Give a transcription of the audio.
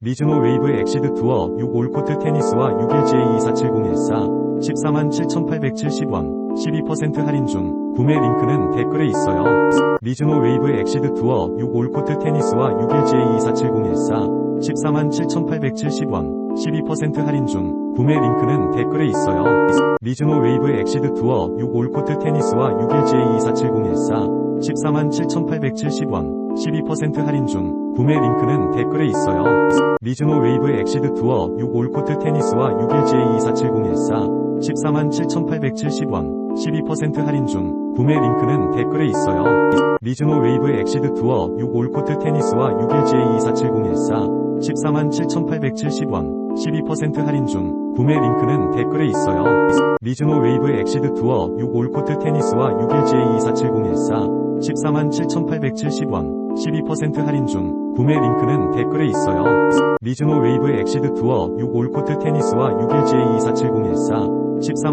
미즈노 웨이브 엑시드 투어 6 올코트 테니스와 61GA24701 14만 7,870원 12% 할인 중 구매 링크는 댓글에 있어요. 미즈노 웨이브 엑시드 투어 6 올코트 테니스와 61GA24701 14만 7,870원 12% 할인 중 구매 링크는 댓글에 있어요. 미즈노 웨이브 엑시드 투어 6 올코트 테니스와 61GA24701 14만 7,870원 12% 할인 중 구매 링크는 댓글에 있어요. 미즈노 웨이브 엑시드 투어 6 올코트 테니스와 61GA24701 14만 7,870원 12% 할인 중 구매 링크는 댓글에 있어요. 미즈노 웨이브 엑시드 투어 6 올코트 테니스와 61GA24701 14만 7,870원 12% 할인 중 구매 링크는 댓글에 있어요. 미즈노 웨이브 엑시드 투어 6 올코트 테니스와 61GA24701 14만 7,870원 12% 할인 중 구매 링크는 댓글에 있어요. 미즈노 웨이브 엑시드 투어 6 올코트 테니스와 61GA24701 14만